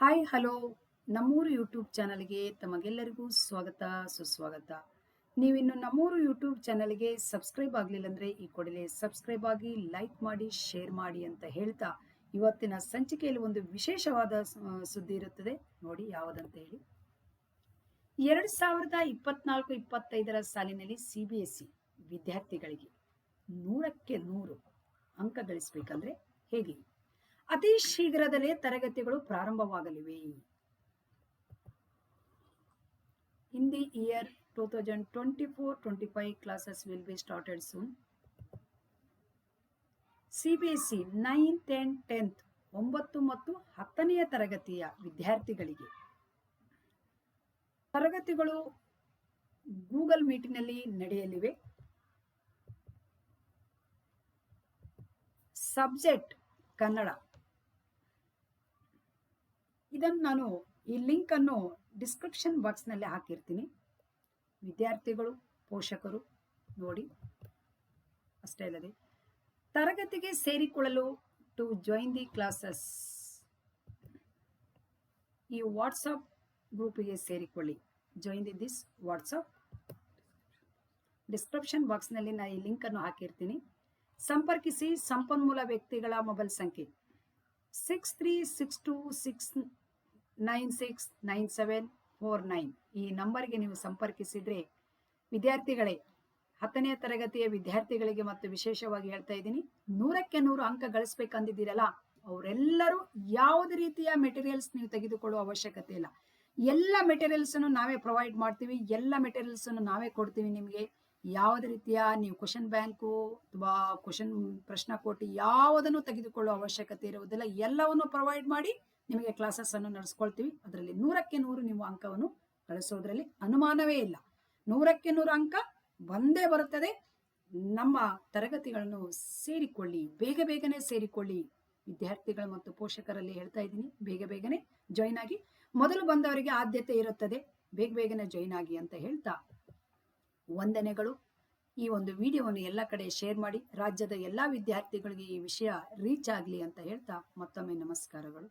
Hi hello ನಮ್ಮೂರು YouTube ಚಾನಲ್ಗೆ ತಮಗೆಲ್ಲರಿಗೂ ಸ್ವಾಗತ, ಸುಸ್ವಾಗತ. ನೀವಿನ್ನು ನಮ್ಮೂರು ಯೂಟ್ಯೂಬ್ ಚಾನಲ್ಗೆ ಸಬ್ಸ್ಕ್ರೈಬ್ ಆಗಲಿಲ್ಲ ಅಂದರೆ ಈ ಕೂಡಲೇ ಸಬ್ಸ್ಕ್ರೈಬ್ ಆಗಿ ಲೈಕ್ ಮಾಡಿ ಶೇರ್ ಮಾಡಿ ಅಂತ ಹೇಳ್ತಾ ಇವತ್ತಿನ ಸಂಚಿಕೆಯಲ್ಲಿ ಒಂದು ವಿಶೇಷವಾದ ಸುದ್ದಿ ಇರುತ್ತದೆ. ನೋಡಿ ಯಾವುದಂತ ಹೇಳಿ. ಎರಡು ಸಾವಿರದ ಇಪ್ಪತ್ನಾಲ್ಕು, ಇಪ್ಪತ್ತೈದರ ಸಾಲಿನಲ್ಲಿ ಸಿ ಬಿ ಎಸ್ ಸಿ ವಿದ್ಯಾರ್ಥಿಗಳಿಗೆ ನೂರಕ್ಕೆ ನೂರು ಅಂಕ ಗಳಿಸಬೇಕಂದ್ರೆ ಹೇಗೆ? ಅತಿ ಶೀಘ್ರದಲ್ಲೇ ತರಗತಿಗಳು ಪ್ರಾರಂಭವಾಗಲಿವೆ. In the year two thousand twenty four twenty five classes will be started soon C B S C ninth and tenth ಒಂಬತ್ತು ಮತ್ತು ಹತ್ತನೆಯ ತರಗತಿಯ ವಿದ್ಯಾರ್ಥಿಗಳಿಗೆ. ತರಗತಿಗಳು ಗೂಗಲ್ ಮೀಟಿನಲ್ಲಿ ನಡೆಯಲಿವೆ. ಸಬ್ಜೆಕ್ಟ್ ಕನ್ನಡ. ಇದನ್ನು ನಾನು ಈ ಲಿಂಕ್ ಅನ್ನು ಡಿಸ್ಕ್ರಿಪ್ಷನ್ ಬಾಕ್ಸ್ನಲ್ಲಿ ಹಾಕಿರ್ತೀನಿ. ವಿದ್ಯಾರ್ಥಿಗಳು, ಪೋಷಕರು ನೋಡಿ. ಅಷ್ಟೇ ಅಲ್ಲದೆ, ತರಗತಿಗೆ ಸೇರಿಕೊಳ್ಳಲು ಟು ಜಾಯಿನ್ ದಿ ಕ್ಲಾಸಸ್ ಈ ವಾಟ್ಸಪ್ ಗ್ರೂಪಿಗೆ ಸೇರಿಕೊಳ್ಳಿ. Join the this WhatsApp description ಬಾಕ್ಸ್ನಲ್ಲಿ ನಾನು ಈ ಲಿಂಕನ್ನು ಹಾಕಿರ್ತೀನಿ. ಸಂಪರ್ಕಿಸಿ ಸಂಪನ್ಮೂಲ ವ್ಯಕ್ತಿಗಳ ಮೊಬೈಲ್ ಸಂಖ್ಯೆ. Six three six two six nine six nine seven four nine. ಈ ನಂಬರ್ಗೆ ನೀವು ಸಂಪರ್ಕಿಸಿದರೆ ವಿದ್ಯಾರ್ಥಿಗಳೇ, ಹತ್ತನೇ ತರಗತಿಯ ವಿದ್ಯಾರ್ಥಿಗಳಿಗೆ ಮತ್ತು ವಿಶೇಷವಾಗಿ ಹೇಳ್ತಾ ಇದ್ದೀನಿ, ನೂರಕ್ಕೆ ನೂರು ಅಂಕ ಗಳಿಸ್ಬೇಕಂದಿದ್ದೀರಲ್ಲ, ಅವರೆಲ್ಲರೂ ಯಾವುದೇ ರೀತಿಯ ಮೆಟೀರಿಯಲ್ಸ್ ನೀವು ತೆಗೆದುಕೊಳ್ಳುವ ಅವಶ್ಯಕತೆ ಇಲ್ಲ. ಎಲ್ಲ ಮೆಟೀರಿಯಲ್ಸನ್ನು ನಾವೇ ಪ್ರೊವೈಡ್ ಮಾಡ್ತೀವಿ, ಎಲ್ಲ ಮೆಟೀರಿಯಲ್ಸನ್ನು ನಾವೇ ಕೊಡ್ತೀವಿ ನಿಮಗೆ. ಯಾವುದೇ ರೀತಿಯ ನೀವು ಕ್ವಶನ್ ಬ್ಯಾಂಕು ಅಥವಾ ಕ್ವಶನ್ ಪ್ರಶ್ನಾಕೋಟಿ ಯಾವುದನ್ನು ತೆಗೆದುಕೊಳ್ಳುವ ಅವಶ್ಯಕತೆ ಇರುವುದಿಲ್ಲ, ಎಲ್ಲವನ್ನು ಪ್ರೊವೈಡ್ ಮಾಡಿ ನಿಮಗೆ ಕ್ಲಾಸಸ್ ಅನ್ನು ನಡೆಸ್ಕೊಳ್ತೀವಿ. ಅದರಲ್ಲಿ ನೂರಕ್ಕೆ ನೂರು ನೀವು ಅಂಕವನ್ನು ಗಳಿಸೋದ್ರಲ್ಲಿ ಅನುಮಾನವೇ ಇಲ್ಲ. ನೂರಕ್ಕೆ ನೂರು ಅಂಕ ಬಂದೇ ಬರುತ್ತದೆ. ನಮ್ಮ ತರಗತಿಗಳನ್ನು ಸೇರಿಕೊಳ್ಳಿ, ಬೇಗ ಬೇಗನೆ ಸೇರಿಕೊಳ್ಳಿ. ವಿದ್ಯಾರ್ಥಿಗಳು ಮತ್ತು ಪೋಷಕರಲ್ಲಿ ಹೇಳ್ತಾ ಇದ್ದೀನಿ, ಬೇಗ ಬೇಗನೆ ಜಾಯಿನ್ ಆಗಿ. ಮೊದಲು ಬಂದವರಿಗೆ ಆದ್ಯತೆ ಇರುತ್ತದೆ, ಬೇಗ ಬೇಗನೆ ಜಾಯಿನ್ ಆಗಿ ಅಂತ ಹೇಳ್ತಾ ವಂದನೆಗಳು. ಈ ಒಂದು ವಿಡಿಯೋವನ್ನು ಎಲ್ಲ ಕಡೆ ಶೇರ್ ಮಾಡಿ, ರಾಜ್ಯದ ಎಲ್ಲ ವಿದ್ಯಾರ್ಥಿಗಳಿಗೆ ಈ ವಿಷಯ ರೀಚ್ ಆಗಲಿ ಅಂತ ಹೇಳ್ತಾ ಮತ್ತೊಮ್ಮೆ ನಮಸ್ಕಾರಗಳು.